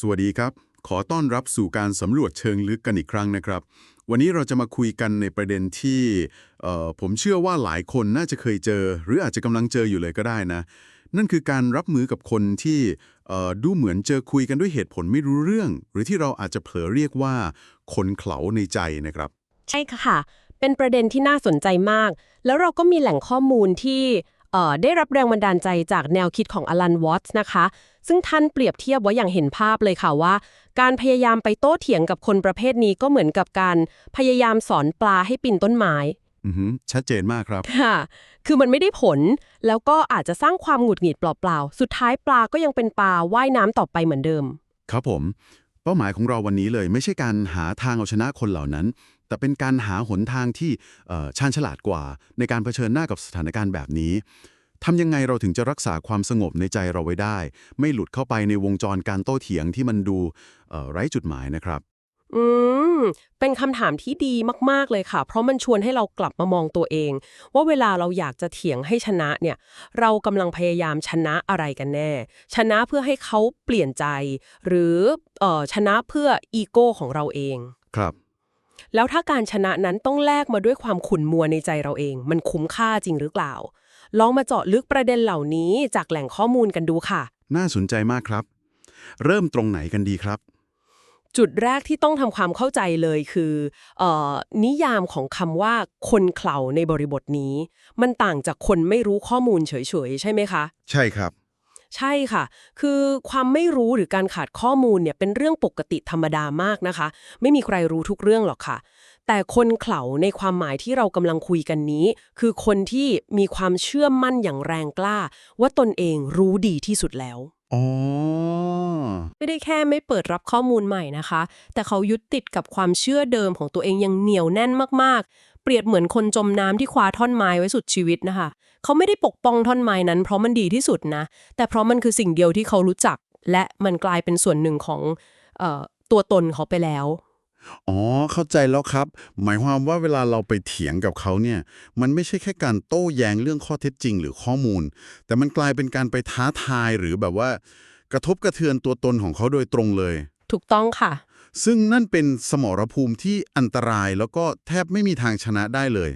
สวัสดีครับ ขอต้อนรับสู่การสำรวจเชิงลึกกันอีกครั้งนะครับ วันนี้เราจะมาคุยกันในประเด็นที่ผมเชื่อว่าหลายคนน่าจะเคยเจอ หรืออาจจะกำลังเจออยู่เลยก็ได้นะ นั่นคือการรับมือกับคนที่ดูเหมือนเจอคุยกันด้วยเหตุผลไม่รู้เรื่อง หรือที่เราอาจจะเผลอเรียกว่า คนเขลาในใจนะครับ ใช่ค่ะ เป็นประเด็นที่น่าสนใจมาก แล้วเราก็มีแหล่งข้อมูลที่ได้รับแรงบันดาลใจจากแนวคิดของอลันวอตส์นะคะ ซึ่งท่านเปรียบเทียบไว้อย่างเห็นภาพเลยค่ะว่า การพยายามไปโต้เถียงกับคนประเภทนี้ก็เหมือนกับการพยายามสอนปลาให้ปีนต้นไม้อือฮึชัดเจนมากครับ ค่ะ คือมันไม่ได้ผล แล้วก็อาจจะสร้างความหงุดหงิดเปล่าๆ สุดท้ายปลาก็ยังเป็นปลาว่ายน้ำต่อไปเหมือนเดิม ครับผม เป้าหมายของเราวันนี้เลย ไม่ใช่การหาทางเอาชนะคนเหล่านั้น แต่เป็นการหาหนทางที่เอ่อชาญฉลาดกว่า ในการเผชิญหน้ากับสถานการณ์แบบนี้ ทำยังไงเราถึงจะรักษาความสงบในใจเราไว้ได้ ไม่หลุดเข้าไปในวงจรการโต้เถียงที่มันดูเอ่อไร้จุดหมายนะครับ อืม เป็นคำถามที่ดีมาก ๆ เลยค่ะ เพราะมันชวนให้เรากลับมามองตัวเอง ว่าเวลาเราอยากจะเถียงให้ชนะเนี่ย เรากำลังพยายามชนะอะไรกันแน่ ชนะเพื่อให้เขาเปลี่ยนใจ หรือเอ่อชนะเพื่ออีโก้ของเราเอง ครับแล้วถ้าการชนะนั้นต้องแลกมาด้วยความขุ่นมัวในใจเราเอง มันคุ้มค่าจริงหรือเปล่า ลองมาเจาะลึกประเด็นเหล่านี้จากแหล่งข้อมูลกันดูค่ะ น่าสนใจมากครับ เริ่มตรงไหนกันดีครับ จุดแรกที่ต้องทำความเข้าใจเลยคือเออนิยามของคำว่าคนเขลาในบริบทนี้ มันต่างจากคนไม่รู้ข้อมูลเฉยๆ ใช่ไหมคะ ใช่ครับ ใช่ค่ะ คือความไม่รู้หรือการขาดข้อมูลเนี่ยเป็นเรื่องปกติธรรมดามากนะคะ ไม่มีใครรู้ทุกเรื่องหรอกค่ะ แต่คนเขลาในความหมายที่เรากำลังคุยกันนี้ คือคนที่มีความเชื่อมั่นอย่างแรงกล้า ว่าตนเองรู้ดีที่สุดแล้วอ๋อไม่ได้แค่ไม่เปิดรับข้อมูลใหม่นะคะ แต่เขายึดติดกับความเชื่อเดิมของตัวเองอย่างเหนียวแน่นมากๆ เปรียบเหมือนคนจมน้ำที่คว้าท่อนไม้ไว้สุดชีวิตนะคะ เขาไม่ได้ปกป้องท่อนไม้นั้น เพราะมันดีที่สุดนะ แต่เพราะมันคือสิ่งเดียวที่เขารู้จัก และมันกลายเป็นส่วนหนึ่งของเออตัวตนเขาไปแล้ว อ๋อ เข้าใจแล้วครับ หมายความว่าเวลาเราไปเถียงกับเขาเนี่ย มันไม่ใช่แค่การโต้แย้งเรื่องข้อเท็จจริงหรือข้อมูล แต่มันกลายเป็นการไปท้าทายหรือแบบว่า กระทบกระเทือนตัวตนของเขาโดยตรงเลย ถูกต้องค่ะ ซึ่งนั่นเป็นสมรภูมิที่อันตรายแล้วก็แทบไม่มีทางชนะได้เลย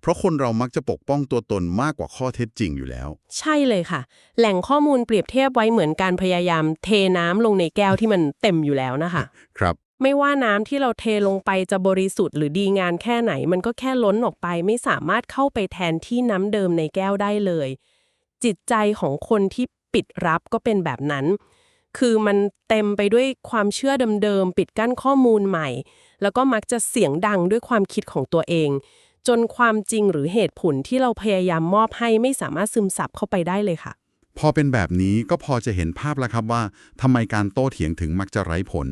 เพราะคนเรามักจะปกป้องตัวตนมากกว่าข้อเท็จจริงอยู่แล้ว ใช่เลยค่ะ แหล่งข้อมูลเปรียบเทียบไว้เหมือนการพยายามเทน้ำลงในแก้วที่มันเต็มอยู่แล้วนะคะ ครับ ไม่ว่าน้ำที่เราเทลงไปจะบริสุทธิ์หรือดีงานแค่ไหน มันก็แค่ล้นออกไป ไม่สามารถเข้าไปแทนที่น้ำเดิมในแก้วได้เลย จิตใจของคนที่ปิดรับก็เป็นแบบนั้น คือมันเต็มไปด้วยความเชื่อเดิมๆปิดกั้นข้อมูลใหม่ แล้วก็มักจะเสียงดังด้วยความคิดของตัวเอง จนความจริงหรือเหตุผลที่เราพยายามมอบให้ไม่สามารถซึมซับเข้าไปได้เลยค่ะพอเป็นแบบนี้ก็พอจะเห็นภาพแล้วครับว่าทำไมการโต้เถียงถึงมักจะไร้ผล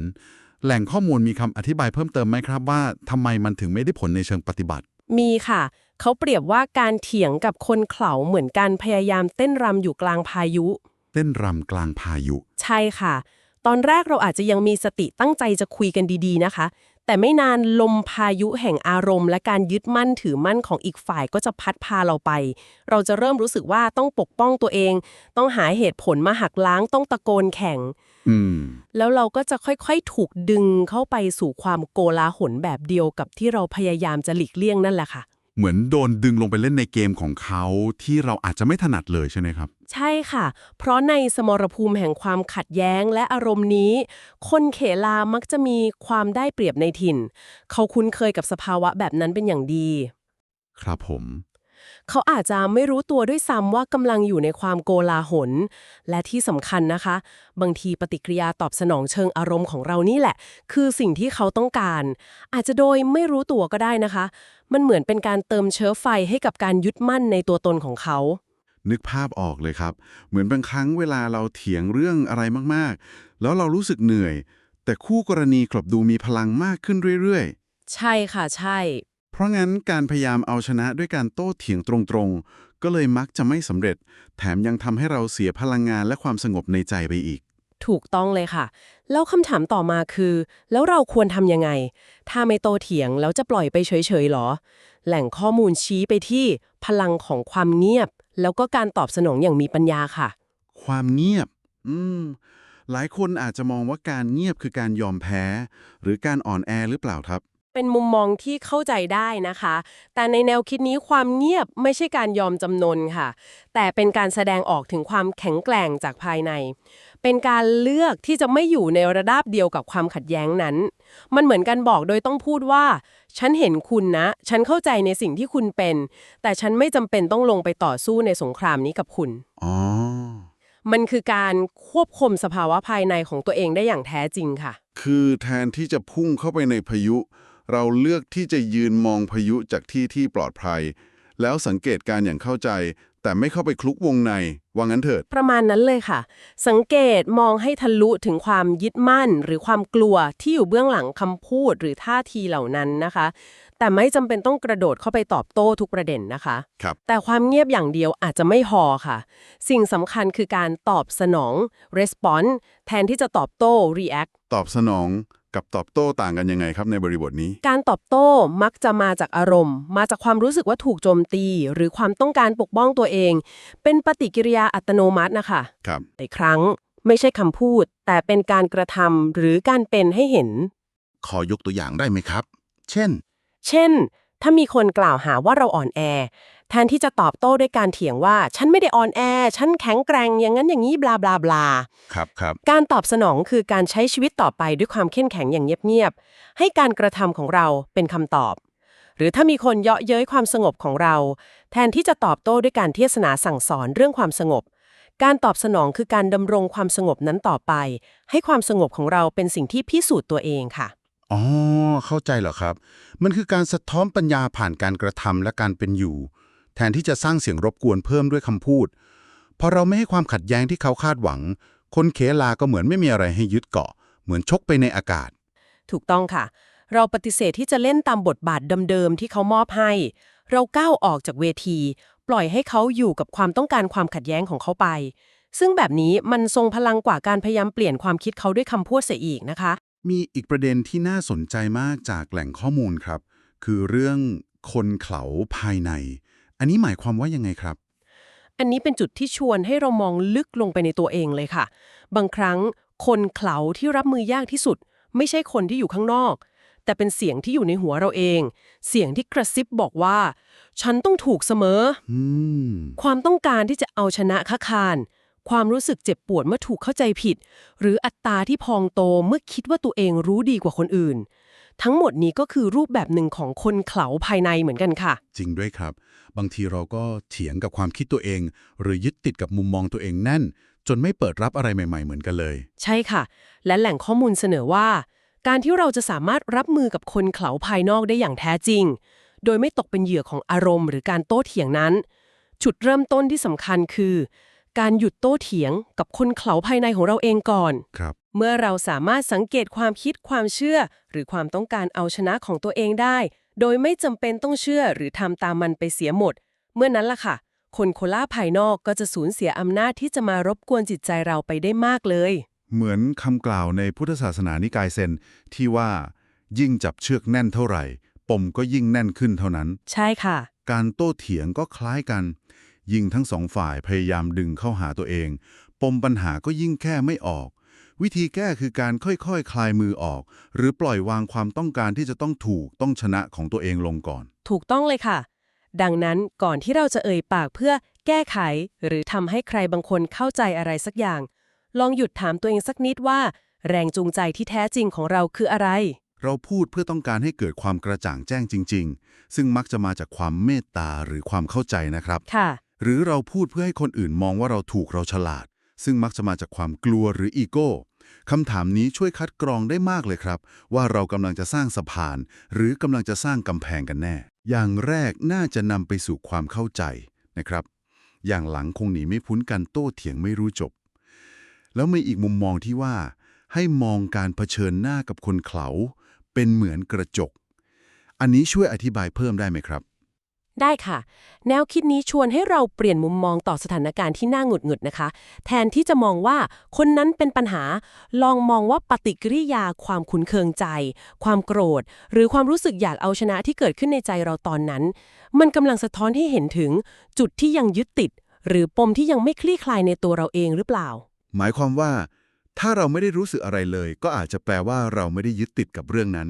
แหล่งข้อมูลมีคำอธิบายเพิ่มเติมไหมครับว่าทำไมมันถึงไม่ได้ผลในเชิงปฏิบัติ มีค่ะ เขาเปรียบว่าการเถียงกับคนเขลาเหมือนการพยายามเต้นรำอยู่กลางพายุ เต้นรำกลางพายุ ใช่ค่ะ ตอนแรกเราอาจจะยังมีสติตั้งใจจะคุยกันดีๆนะคะ แต่ไม่นานลมพายุแห่งอารมณ์ และการยึดมั่นถือมั่นของอีกฝ่ายก็จะพัดพาเราไป เราจะเริ่มรู้สึกว่าต้องปกป้องตัวเอง ต้องหาเหตุผลมาหักล้างต้องตะโกนแข่งอืม แล้วเราก็จะค่อยๆ ถูกดึงเข้าไปสู่ความโกลาหลแบบเดียวกับที่เราพยายามจะหลีกเลี่ยงนั่นแหละค่ะ เหมือนโดนดึงลงไปเล่นในเกมของเขาที่เราอาจจะไม่ถนัดเลยใช่ไหมครับ ใช่ค่ะ เพราะในสมรภูมิแห่งความขัดแย้งและอารมณ์นี้ คนเขลามักจะมีความได้เปรียบในถิ่น เขาคุ้นเคยกับสภาวะแบบนั้นเป็นอย่างดี ครับผม เขาอาจจะไม่รู้ตัวด้วยซ้ำว่ากำลังอยู่ในความโกลาหล และที่สำคัญนะคะ บางทีปฏิกิริยาตอบสนองเชิงอารมณ์ของเรานี่แหละ คือสิ่งที่เขาต้องการ อาจจะโดยไม่รู้ตัวก็ได้นะคะ มันเหมือนเป็นการเติมเชื้อไฟให้กับการยึดมั่นในตัวตนของเขานึกภาพออกเลยครับ เหมือนบางครั้งเวลาเราเถียงเรื่องอะไรมากๆ แล้วเรารู้สึกเหนื่อย แต่คู่กรณีกลับดูมีพลังมากขึ้นเรื่อยๆ ใช่ค่ะใช่ เพราะงั้นการพยายามเอาชนะด้วยการโต้เถียงตรงๆ ก็เลยมักจะไม่สำเร็จ แถมยังทำให้เราเสียพลังงานและความสงบในใจไปอีก ถูกต้องเลยค่ะ แล้วคำถามต่อมาคือ แล้วเราควรทำยังไง ถ้าไม่โตเถียงแล้วจะปล่อยไปเฉยๆหรอ แหล่งข้อมูลชี้ไปที่พลังของความเงียบ แล้วก็การตอบสนองอย่างมีปัญญาค่ะ ความเงียบ อืม หลายคนอาจจะมองว่าการเงียบคือการยอมแพ้ หรือการอ่อนแอหรือเปล่าครับ เป็นมุมมองที่เข้าใจได้นะคะ แต่ในแนวคิดนี้ความเงียบไม่ใช่การยอมจำนนค่ะ แต่เป็นการแสดงออกถึงความแข็งแกร่งจากภายใน เป็นการเลือกที่จะไม่อยู่ในระดับเดียวกับความขัดแย้งนั้น มันเหมือนกันบอกโดยต้องพูดว่า ฉันเห็นคุณนะ ฉันเข้าใจในสิ่งที่คุณเป็น แต่ฉันไม่จำเป็นต้องลงไปต่อสู้ในสงครามนี้กับคุณอ๋อมันคือการควบคุมสภาวะภายในของตัวเองได้อย่างแท้จริงค่ะ คือแทนที่จะพุ่งเข้าไปในพายุ เราเลือกที่จะยืนมองพายุจากที่ที่ปลอดภัย แล้วสังเกตการอย่างเข้าใจ แต่ไม่เข้าไปคลุกวงใน ว่างั้นเถิด ประมาณนั้นเลยค่ะ สังเกตมองให้ทะลุถึงความยึดมั่น หรือความกลัวที่อยู่เบื้องหลังคำพูดหรือท่าทีเหล่านั้นนะคะ แต่ไม่จำเป็นต้องกระโดดเข้าไปตอบโต้ทุกประเด็นนะคะ ครับ แต่ความเงียบอย่างเดียวอาจจะไม่พอค่ะ สิ่งสำคัญคือการตอบสนอง response แทนที่จะตอบโต้ react ตอบสนอง กับตอบโต้ต่างกันยังไงครับในบริบทนี้ การตอบโต้มักจะมาจากอารมณ์ มาจากความรู้สึกว่าถูกโจมตี หรือความต้องการปกป้องตัวเอง เป็นปฏิกิริยาอัตโนมัตินะคะครับแต่ครั้งไม่ใช่คำพูด แต่เป็นการกระทำหรือการเป็นให้เห็น ขอยกตัวอย่างได้ไหมครับ เช่น เช่น ถ้ามีคนกล่าวหาว่าเราอ่อนแอ แทนที่จะตอบโต้ด้วยการเถียงว่า ฉันไม่ได้อ่อนแอ ฉันแข็งแกร่งอย่างนั้นอย่างนี้บลาบลาบลาครับครับการตอบสนองคือการใช้ชีวิตต่อไปด้วยความเข้มแข็งอย่างเงียบๆให้การกระทำของเราเป็นคำตอบ หรือถ้ามีคนเยาะเย้ยความสงบของเรา แทนที่จะตอบโต้ด้วยการเทศนาสั่งสอนเรื่องความสงบ การตอบสนองคือการดำรงความสงบนั้นต่อไป ให้ความสงบของเราเป็นสิ่งที่พิสูจน์ตัวเองค่ะ อ๋อ เข้าใจเหรอครับ มันคือการสะท้อนปัญญาผ่านการกระทำและการเป็นอยู่ แทนที่จะสร้างเสียงรบกวนเพิ่มด้วยคำพูด พอเราไม่ให้ความขัดแย้งที่เขาคาดหวัง คนเคลาก็เหมือนไม่มีอะไรให้ยึดเกาะ เหมือนชกไปในอากาศ ถูกต้องค่ะ เราปฏิเสธที่จะเล่นตามบทบาทเดิมๆที่เขามอบให้ เราก้าวออกจากเวที ปล่อยให้เขาอยู่กับความต้องการความขัดแย้งของเขาไป ซึ่งแบบนี้มันทรงพลังกว่าการพยายามเปลี่ยนความคิดเขาด้วยคำพูดเสียอีกนะคะ มีอีกประเด็นที่น่าสนใจมากจากแหล่งข้อมูลครับ คือเรื่องคนเขาภายใน อันนี้หมายความว่ายังไงครับ อันนี้เป็นจุดที่ชวนให้เรามองลึกลงไปในตัวเองเลยค่ะ บางครั้งคนเขลาที่รับมือยากที่สุด ไม่ใช่คนที่อยู่ข้างนอก แต่เป็นเสียงที่อยู่ในหัวเราเอง เสียงที่กระซิบบอกว่า ฉันต้องถูกเสมออืมความต้องการที่จะเอาชนะค้าคาร ความรู้สึกเจ็บปวดเมื่อถูกเข้าใจผิด หรืออัตตราที่พองโตเมื่อคิดว่าตัวเองรู้ดีกว่าคนอื่น ทั้งหมดนี้ก็คือรูปแบบหนึ่งของคนเขลาภายในเหมือนกันค่ะ จริงด้วยครับ บางทีเราก็เถียงกับความคิดตัวเอง หรือยึดติดกับมุมมองตัวเองแน่น จนไม่เปิดรับอะไรใหม่ ๆ เหมือนกันเลย ใช่ค่ะ และแหล่งข้อมูลเสนอว่า การที่เราจะสามารถรับมือกับคนเขลาภายนอกได้อย่างแท้จริง โดยไม่ตกเป็นเหยื่อของอารมณ์ หรือการโต้เถียงนั้น จุดเริ่มต้นที่สำคัญคือ การหยุดโต้เถียงกับคนเขลาภายในของเราเองก่อน ครับ เมื่อเราสามารถสังเกตความคิดความเชื่อ หรือความต้องการเอาชนะของตัวเองได้ โดยไม่จำเป็นต้องเชื่อหรือทำตามมันไปเสียหมด เมื่อนั้นล่ะค่ะ คนโคล่าภายนอกก็จะสูญเสียอำนาจที่จะมารบกวนจิตใจเราไปได้มากเลย เหมือนคำกล่าวในพุทธศาสนานิกายเซนที่ว่า ยิ่งจับเชือกแน่นเท่าไหร่ ปมก็ยิ่งแน่นขึ้นเท่านั้น ใช่ค่ะ การโต้เถียงก็คล้ายกัน ยิ่งทั้งสองฝ่ายพยายามดึงเข้าหาตัวเอง ปมปัญหาก็ยิ่งแค่ไม่ออก วิธีแก้คือการค่อยๆคคลายมือออก หรือปล่อยวางความต้องการที่จะต้องถูกต้องชนะของตัวเองลงก่อน ถูกต้องเลยค่ะ ดังนั้นก่อนที่เราจะเอ่ยปากเพื่อแก้ไข หรือทำให้ใครบางคนเข้าใจอะไรสักอย่าง ลองหยุดถามตัวเองสักนิดว่า แรงจูงใจที่แท้จริงของเราคืออะไรเราพูดเพื่อต้องการให้เกิดความกระจ่างแจ้งจริง ๆ ซึ่งมักจะมาจากความเมตตาหรือความเข้าใจนะครับ ค่ะ หรือเราพูดเพื่อให้คนอื่นมองว่าเราถูกเราฉลาด ซึ่งมักจะมาจากความกลัวหรืออีโก้คำถามนี้ช่วยคัดกรองได้มากเลยครับ ว่าเรากำลังจะสร้างสะพาน หรือกำลังจะสร้างกำแพงกันแน่ อย่างแรกน่าจะนำไปสู่ความเข้าใจนะครับ อย่างหลังคงหนีไม่พ้นการโต้เถียงไม่รู้จบ แล้วมีอีกมุมมองที่ว่า ให้มองการเผชิญหน้ากับคนเขาเป็นเหมือนกระจก อันนี้ช่วยอธิบายเพิ่มได้ไหมครับ ได้ค่ะ แนวคิดนี้ชวนให้เราเปลี่ยนมุมมองต่อสถานการณ์ที่น่าหงุดหงิดนะคะ แทนที่จะมองว่าคนนั้นเป็นปัญหา ลองมองว่าปฏิกิริยา ความขุนเคืองใจ ความโกรธ หรือความรู้สึกอยากเอาชนะที่เกิดขึ้นในใจเราตอนนั้น มันกำลังสะท้อนให้เห็นถึง จุดที่ยังยึดติด หรือปมที่ยังไม่คลี่คลายในตัวเราเองหรือเปล่า หมายความว่า ถ้าเราไม่ได้รู้สึกอะไรเลย ก็อาจจะแปลว่าเราไม่ได้ยึดติดกับเรื่องนั้น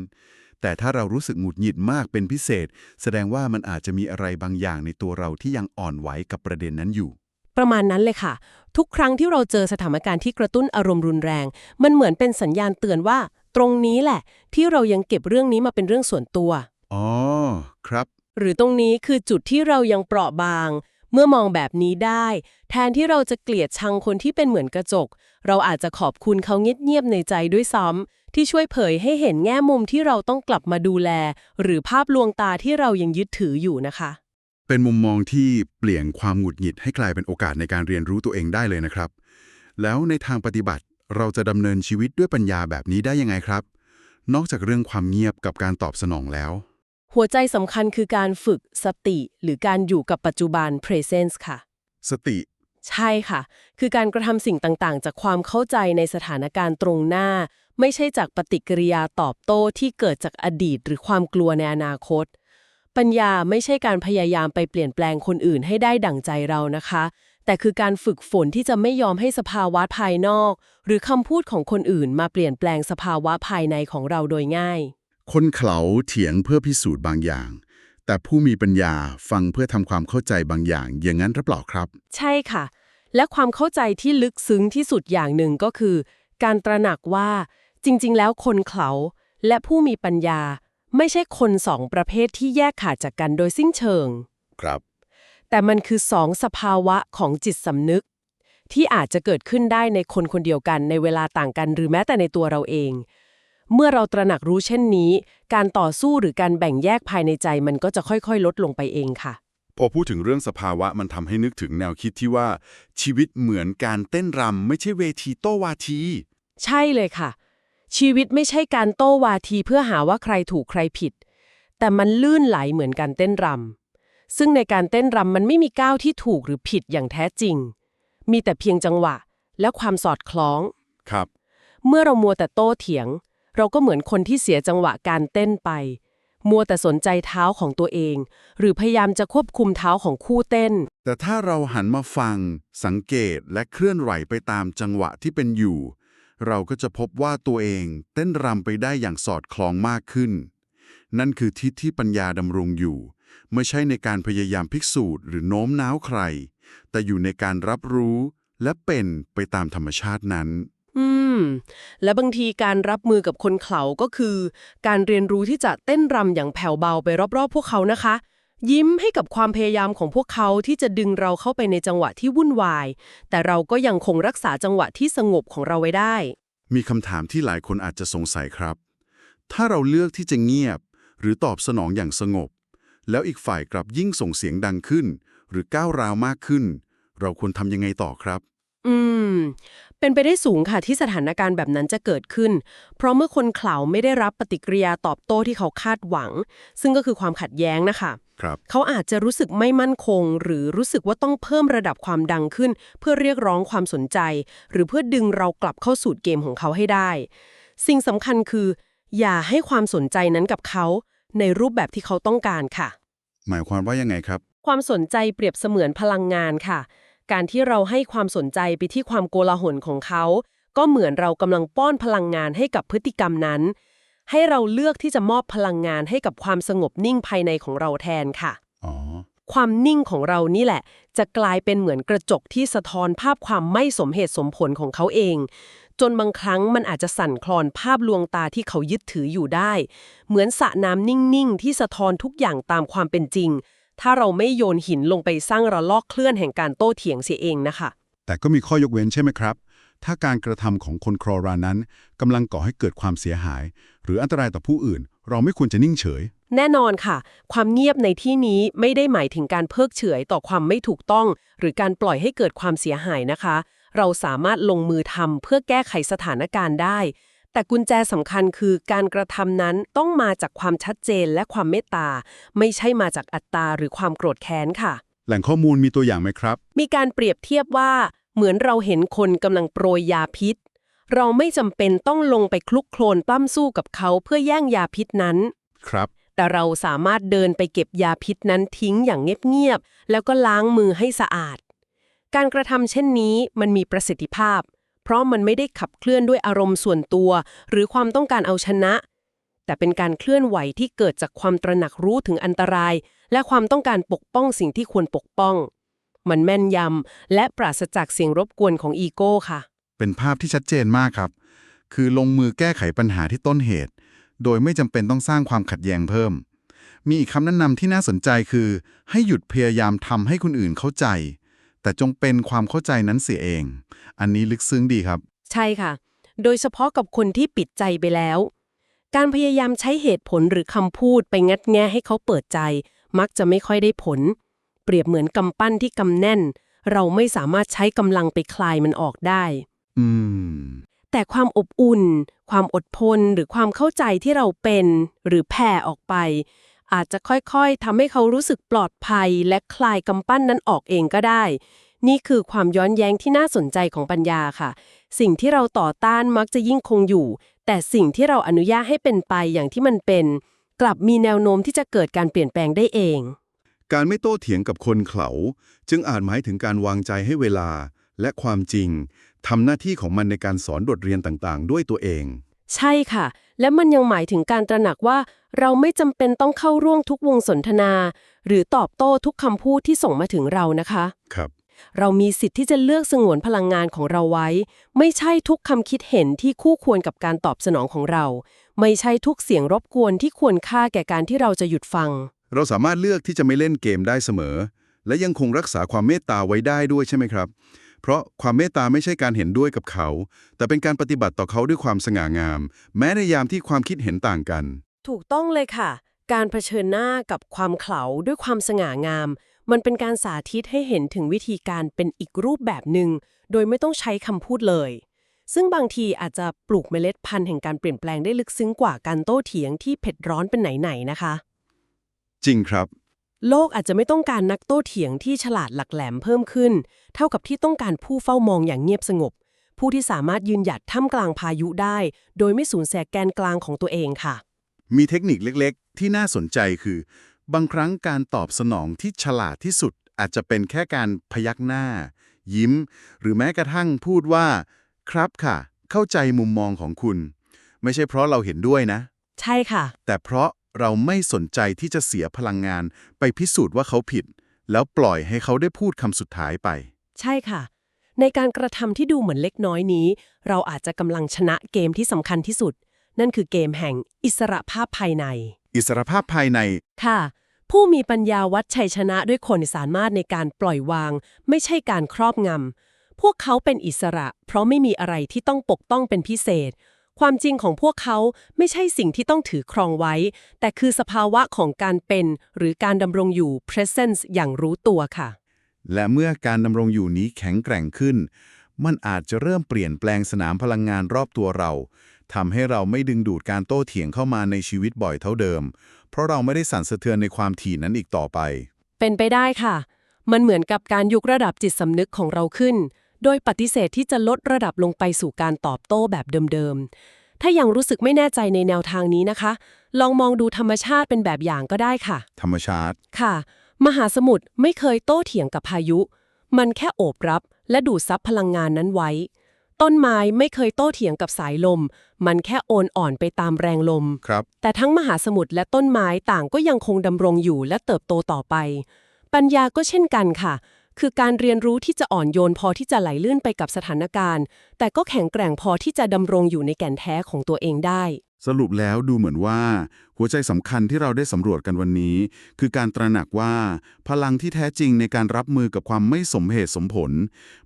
แต่ถ้าเรารู้สึกหงุดหงิดมากเป็นพิเศษ แสดงว่ามันอาจจะมีอะไรบางอย่างในตัวเราที่ยังอ่อนไหวกับประเด็นนั้นอยู่ ประมาณนั้นเลยค่ะ ทุกครั้งที่เราเจอสถานการณ์ที่กระตุ้นอารมณ์รุนแรง มันเหมือนเป็นสัญญาณเตือนว่า ตรงนี้แหละ ที่เรายังเก็บเรื่องนี้มาเป็นเรื่องส่วนตัวอ๋อครับ หรือตรงนี้คือจุดที่เรายังเปราะบาง เมื่อมองแบบนี้ได้ แทนที่เราจะเกลียดชังคนที่เป็นเหมือนกระจก เราอาจจะขอบคุณเขาเงียบๆในใจด้วยซ้ำ ที่ช่วยเผยให้เห็นแง่มุมที่เราต้องกลับมาดูแล หรือภาพลวงตาที่เรายังยึดถืออยู่นะคะ เป็นมุมมองที่เปลี่ยนความหงุดหงิดให้กลายเป็นโอกาสในการเรียนรู้ตัวเองได้เลยนะครับ แล้วในทางปฏิบัติเราจะดำเนินชีวิตด้วยปัญญาแบบนี้ได้ยังไงครับ นอกจากเรื่องความเงียบกับการตอบสนองแล้ว หัวใจสำคัญคือการฝึกสติ หรือการอยู่กับปัจจุบัน presence ค่ะ สติ ใช่ค่ะ คือการกระทำสิ่งต่างๆ จากความเข้าใจในสถานการณ์ตรงหน้า ไม่ใช่จากปฏิกิริยาตอบโต้ที่เกิดจากอดีตหรือความกลัวในอนาคต ปัญญาไม่ใช่การพยายามไปเปลี่ยนแปลงคนอื่นให้ได้ดั่งใจเรานะคะ แต่คือการฝึกฝนที่จะไม่ยอมให้สภาวะภายนอก หรือคำพูดของคนอื่นมาเปลี่ยนแปลงสภาวะภายในของเราโดยง่าย คนเขาเถียงเพื่อพิสูจน์บางอย่าง แต่ผู้มีปัญญาฟังเพื่อทำความเข้าใจบางอย่าง อย่างนั้นหรือเปล่าครับ ใช่ค่ะ และความเข้าใจที่ลึกซึ้งที่สุดอย่างหนึ่งก็คือ การตระหนักว่าจริง ๆ แล้วคนเขาและผู้มีปัญญาไม่ใช่คนสองประเภทที่แยกขาดจากกันโดยสิ้นเชิง ครับ แต่มันคือสองสภาวะของจิตสำนึก ที่อาจจะเกิดขึ้นได้ในคนคนเดียวกันในเวลาต่างกันหรือแม้แต่ในตัวเราเอง เมื่อเราตระหนักรู้เช่นนี้ การต่อสู้หรือการแบ่งแยกภายในใจมันก็จะค่อยๆ ลดลงไปเองค่ะ พอพูดถึงเรื่องสภาวะมันทำให้นึกถึงแนวคิดที่ว่า ชีวิตเหมือนการเต้นรำไม่ใช่เวทีโต้วาที ใช่เลยค่ะ ชีวิตไม่ใช่การโต้วาทีเพื่อหาว่าใครถูกใครผิด แต่มันลื่นไหลเหมือนการเต้นรำซึ่งในการเต้นรำมันไม่มีก้าวที่ถูกหรือผิดอย่างแท้จริง มีแต่เพียงจังหวะและความสอดคล้องครับ เมื่อเรามัวแต่โต้เถียง เราก็เหมือนคนที่เสียจังหวะการเต้นไป มัวแต่สนใจเท้าของตัวเอง หรือพยายามจะควบคุมเท้าของคู่เต้น แต่ถ้าเราหันมาฟัง สังเกตและเคลื่อนไหวไปตามจังหวะที่เป็นอยู่ เราก็จะพบว่าตัวเองเต้นรำไปได้อย่างสอดคล้องมากขึ้น นั่นคือทิศที่ปัญญาดำรงอยู่ ไม่ใช่ในการพยายามพิสูจน์หรือโน้มน้าวใคร แต่อยู่ในการรับรู้และเป็นไปตามธรรมชาตินั้น ม และบางทีการรับมือกับคนเขาก็คือ การเรียนรู้ที่จะเต้นรำอย่างแผ่วเบาไปรอบๆ พวกเขานะคะ ยิ้มให้กับความพยายามของพวกเขาที่จะดึงเราเข้าไปในจังหวะที่วุ่นวาย แต่เราก็ยังคงรักษาจังหวะที่สงบของเราไว้ได้ มีคำถามที่หลายคนอาจจะสงสัยครับ ถ้าเราเลือกที่จะเงียบ หรือตอบสนองอย่างสงบ แล้วอีกฝ่ายกลับยิ่งส่งเสียงดังขึ้น หรือก้าวร้าวมากขึ้น เราควรทำยังไงต่อครับ อืม เป็นไปได้สูงค่ะที่สถานการณ์แบบนั้นจะเกิดขึ้น เพราะเมื่อคนเขาไม่ได้รับปฏิกิริยาตอบโต้ที่เขาคาดหวัง ซึ่งก็คือความขัดแย้งนะคะครับเขาอาจจะรู้สึกไม่มั่นคง หรือรู้สึกว่าต้องเพิ่มระดับความดังขึ้น เพื่อเรียกร้องความสนใจ หรือเพื่อดึงเรากลับเข้าสู่เกมของเขาให้ได้ สิ่งสำคัญคือ อย่าให้ความสนใจนั้นกับเขา ในรูปแบบที่เขาต้องการค่ะ หมายความว่ายังไงครับ ความสนใจเปรียบเสมือนพลังงานค่ะ การที่เราให้ความสนใจไปที่ความโกลาหลของเขา ก็เหมือนเรากำลังป้อนพลังงานให้กับพฤติกรรมนั้น ให้เราเลือกที่จะมอบพลังงานให้กับความสงบนิ่งภายในของเราแทนค่ะอ๋อความนิ่งของเรานี่แหละ จะกลายเป็นเหมือนกระจกที่สะท้อนภาพความไม่สมเหตุสมผลของเขาเอง จนบางครั้งมันอาจจะสั่นคลอนภาพลวงตาที่เขายึดถืออยู่ได้ เหมือนสระน้ำนิ่งๆที่สะท้อนทุกอย่างตามความเป็นจริง ถ้าเราไม่โยนหินลงไปสร้างระลอกเคลื่อนแห่งการโต้เถียงเสียเองนะคะ แต่ก็มีข้อยกเว้นใช่ไหมครับ ถ้าการกระทำของคนครอรานั้นกำลังก่อให้เกิดความเสียหาย หรืออันตรายต่อผู้อื่น เราไม่ควรจะนิ่งเฉย แน่นอนค่ะ ความเงียบในที่นี้ไม่ได้หมายถึงการเพิกเฉยต่อความไม่ถูกต้อง หรือการปล่อยให้เกิดความเสียหายนะคะ เราสามารถลงมือทำเพื่อแก้ไขสถานการณ์ได้ แต่กุญแจสำคัญคือการกระทำนั้นต้องมาจากความชัดเจนและความเมตตา ไม่ใช่มาจากอัตตาหรือความโกรธแค้นค่ะ แหล่งข้อมูลมีตัวอย่างไหมครับ มีการเปรียบเทียบว่าเหมือนเราเห็นคนกำลังโปรยยาพิษ เราไม่จำเป็นต้องลงไปคลุกโคลนปล้ำสู้กับเขาเพื่อแย่งยาพิษนั้น ครับ แต่เราสามารถเดินไปเก็บยาพิษนั้นทิ้งอย่างเงียบๆแล้วก็ล้างมือให้สะอาด การกระทำเช่นนี้มันมีประสิทธิภาพเพ ราะมันไม่ได้ขับเคลื่อนด้วยอารมณ์ส่วนตัว หรือความต้องการเอาชนะ แต่เป็นการเคลื่อนไหวที่เกิดจากความตระหนักรู้ถึงอันตราย และความต้องการปกป้องสิ่งที่ควรปกป้อง มันแม่นยำและปราศจากเสียงรบกวนของอีโก้ค่ะ เป็นภาพที่ชัดเจนมากครับ คือลงมือแก้ไขปัญหาที่ต้นเหตุ โดยไม่จำเป็นต้องสร้างความขัดแย้งเพิ่ม มีอีกคำแนะนำที่น่าสนใจคือ ให้หยุดพยายามทำให้คนอื่นเข้าใจ แต่จงเป็นความเข้าใจนั้นเสียเอง อันนี้ลึกซึ้งดีครับ ใช่ค่ะ โดยเฉพาะกับคนที่ปิดใจไปแล้ว การพยายามใช้เหตุผลหรือคำพูดไปงัดแงะให้เขาเปิดใจ มักจะไม่ค่อยได้ผล เปรียบเหมือนกำปั้นที่กำแน่น เราไม่สามารถใช้กำลังไปคลายมันออกได้ อืม แต่ความอบอุ่น ความอดทนหรือความเข้าใจที่เราเป็น หรือแผ่ออกไป อาจจะค่อยๆทำให้เขารู้สึกปลอดภัยและคลายกำปั้นนั้นออกเองก็ได้ นี่คือความย้อนแย้งที่น่าสนใจของปัญญาค่ะ สิ่งที่เราต่อต้านมักจะยิ่งคงอยู่ แต่สิ่งที่เราอนุญาตให้เป็นไปอย่างที่มันเป็น กลับมีแนวโน้มที่จะเกิดการเปลี่ยนแปลงได้เอง การไม่โต้เถียงกับคนเขาจึงอาจหมายถึงการวางใจให้เวลาและความจริงทำหน้าที่ของมันในการสอนบทเรียนต่างๆ ด้วยตัวเอง ใช่ค่ะ และมันยังหมายถึงการตระหนักว่า เราไม่จำเป็นต้องเข้าร่วมทุกวงสนทนา หรือตอบโต้ทุกคำพูดที่ส่งมาถึงเรานะคะ ครับ เรามีสิทธิ์ที่จะเลือกสงวนพลังงานของเราไว้ ไม่ใช่ทุกคำคิดเห็นที่คู่ควรกับการตอบสนองของเรา ไม่ใช่ทุกเสียงรบกวนที่ควรค่าแก่การที่เราจะหยุดฟัง เราสามารถเลือกที่จะไม่เล่นเกมได้เสมอ และยังคงรักษาความเมตตาไว้ได้ด้วยใช่ไหมครับ เพราะความเมตตาไม่ใช่การเห็นด้วยกับเขา แต่เป็นการปฏิบัติต่อเขาด้วยความสง่างาม แม้ในยามที่ความคิดเห็นต่างกัน ถูกต้องเลยค่ะ การเผชิญหน้ากับความเขลาด้วยความสง่างาม มันเป็นการสาธิตให้เห็นถึงวิธีการเป็นอีกรูปแบบหนึ่งโดยไม่ต้องใช้คำพูดเลย ซึ่งบางทีอาจจะปลูกเมล็ดพันธุ์แห่งการเปลี่ยนแปลงได้ลึกซึ้งกว่าการโต้เถียงที่เผ็ดร้อนเป็นไหนๆนะคะ จริงครับ โลกอาจจะไม่ต้องการนักโต้เถียงที่ฉลาดหลักแหลมเพิ่มขึ้น เท่ากับที่ต้องการผู้เฝ้ามองอย่างเงียบสงบ ผู้ที่สามารถยืนหยัดท่ามกลางพายุได้ โดยไม่สูญเสียแกนกลางของตัวเองค่ะ มีเทคนิคเล็กๆ ที่น่าสนใจคือ บางครั้งการตอบสนองที่ฉลาดที่สุด อาจจะเป็นแค่การพยักหน้า ยิ้ม หรือแม้กระทั่งพูดว่า ครับค่ะ เข้าใจมุมมองของคุณ ไม่ใช่เพราะเราเห็นด้วยนะ ใช่ค่ะ แต่เพราะ เราไม่สนใจที่จะเสียพลังงานไปพิสูจน์ว่าเขาผิด แล้วปล่อยให้เขาได้พูดคำสุดท้ายไป ใช่ค่ะ ในการกระทำที่ดูเหมือนเล็กน้อยนี้ เราอาจจะกำลังชนะเกมที่สำคัญที่สุด นั่นคือเกมแห่งอิสระภาพภายใน อิสรภาพภายใน ค่ะ ผู้มีปัญญาวัดชัยชนะด้วยคนสามารถในการปล่อยวาง ไม่ใช่การครอบงำพวกเขาเป็นอิสระ เพราะไม่มีอะไรที่ต้องปกป้องเป็นพิเศษ ความจริงของพวกเขาไม่ใช่สิ่งที่ต้องถือครองไว้ แต่คือสภาวะของการเป็น หรือการดำรงอยู่ presence อย่างรู้ตัวค่ะ และเมื่อการดำรงอยู่นี้แข็งแกร่งขึ้น มันอาจจะเริ่มเปลี่ยนแปลงสนามพลังงานรอบตัวเราทำให้เราไม่ดึงดูดการโต้เถียงเข้ามาในชีวิตบ่อยเท่าเดิม เพราะเราไม่ได้สั่นสะเทือนในความถี่นั้นอีกต่อไป เป็นไปได้ค่ะ มันเหมือนกับการยกระดับจิตสำนึกของเราขึ้น โดยปฏิเสธที่จะลดระดับลงไปสู่การตอบโต้แบบเดิมๆ ถ้ายังรู้สึกไม่แน่ใจในแนวทางนี้นะคะ ลองมองดูธรรมชาติเป็นแบบอย่างก็ได้ค่ะ ธรรมชาติ ค่ะ มหาสมุทรไม่เคยโต้เถียงกับพายุ มันแค่โอบรับ และดูดซับพลังงานนั้นไว้ ต้นไม้ไม่เคยโต้เถียงกับสายลม มันแค่โอนอ่อนไปตามแรงลม ครับ แต่ทั้งมหาสมุทรและต้นไม้ต่างก็ยังคงดำรงอยู่และเติบโตต่อไป ปัญญาก็เช่นกันค่ะ คือการเรียนรู้ที่จะอ่อนโยนพอที่จะไหลลื่นไปกับสถานการณ์ แต่ก็แข็งแกร่งพอที่จะดำรงอยู่ในแก่นแท้ของตัวเองได้ สรุปแล้วดูเหมือนว่า หัวใจสำคัญที่เราได้สำรวจกันวันนี้ คือการตระหนักว่า พลังที่แท้จริงในการรับมือกับความไม่สมเหตุสมผล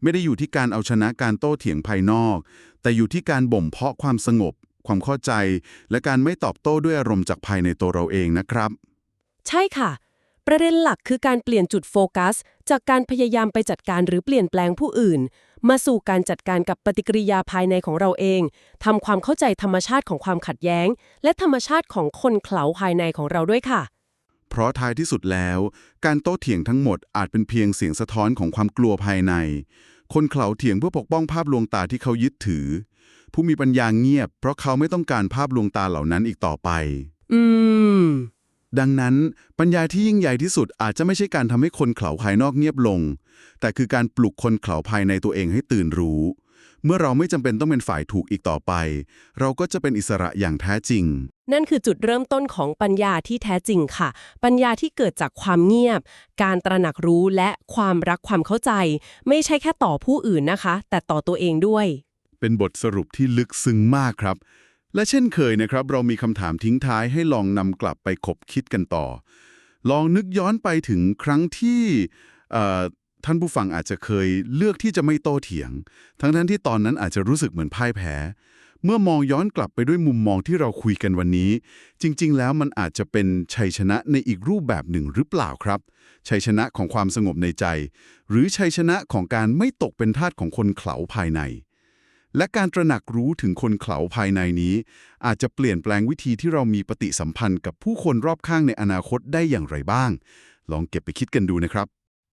ไม่ได้อยู่ที่การเอาชนะการโต้เถียงภายนอก แต่อยู่ที่การบ่มเพาะความสงบ ความเข้าใจ และการไม่ตอบโต้ด้วยอารมณ์จากภายในตัวเราเองนะครับ ใช่ค่ะ ประเด็นหลักคือการเปลี่ยนจุดโฟกัส จากการพยายามไปจัดการหรือเปลี่ยนแปลงผู้อื่น มาสู่การจัดการกับปฏิกิริยาภายในของเราเองทำความเข้าใจธรรมชาติของความขัดแย้ง และธรรมชาติของคนเขลาภายในของเราด้วยค่ะ เพราะท้ายที่สุดแล้ว การโต้เถียงทั้งหมดอาจเป็นเพียงเสียงสะท้อนของความกลัวภายใน คนเขลาเถียงเพื่อปกป้องภาพลวงตาที่เขายึดถือ ผู้มีปัญญาเงียบ เพราะเขาไม่ต้องการภาพลวงตาเหล่านั้นอีกต่อไป อืม ดังนั้นปัญญาที่ยิ่งใหญ่ที่สุดอาจจะไม่ใช่การทำให้คนเขลาภายนอกเงียบลง แต่คือการปลุกคนเขลาภายในตัวเองให้ตื่นรู้ เมื่อเราไม่จำเป็นต้องเป็นฝ่ายถูกอีกต่อไป เราก็จะเป็นอิสระอย่างแท้จริง นั่นคือจุดเริ่มต้นของปัญญาที่แท้จริงค่ะ ปัญญาที่เกิดจากความเงียบ การตระหนักรู้และความรักความเข้าใจ ไม่ใช่แค่ต่อผู้อื่นนะคะ แต่ต่อตัวเองด้วย เป็นบทสรุปที่ลึกซึ้งมากครับ และเช่นเคยนะครับ เรามีคำถามทิ้งท้ายให้ลองนำกลับไปคบคิดกันต่อ ลองนึกย้อนไปถึงครั้งที่ท่านผู้ฟังอาจจะเคยเลือกที่จะไม่โต้เถียง ทั้งนั้นที่ตอนนั้นอาจจะรู้สึกเหมือนพ่ายแพ้ เมื่อมองย้อนกลับไปด้วยมุมมองที่เราคุยกันวันนี้ จริง ๆ แล้วมันอาจจะเป็นชัยชนะในอีกรูปแบบหนึ่งหรือเปล่าครับ ชัยชนะของความสงบในใจ หรือชัยชนะของการไม่ตกเป็นทาสของคนเขลาภายใน และการตระหนักรู้ถึงคนเขลาภายในนี้ อาจจะเปลี่ยนแปลงวิธีที่เรามีปฏิสัมพันธ์กับผู้คนรอบข้างในอนาคตได้อย่างไรบ้าง ลองเก็บไปคิดกันดูนะครับ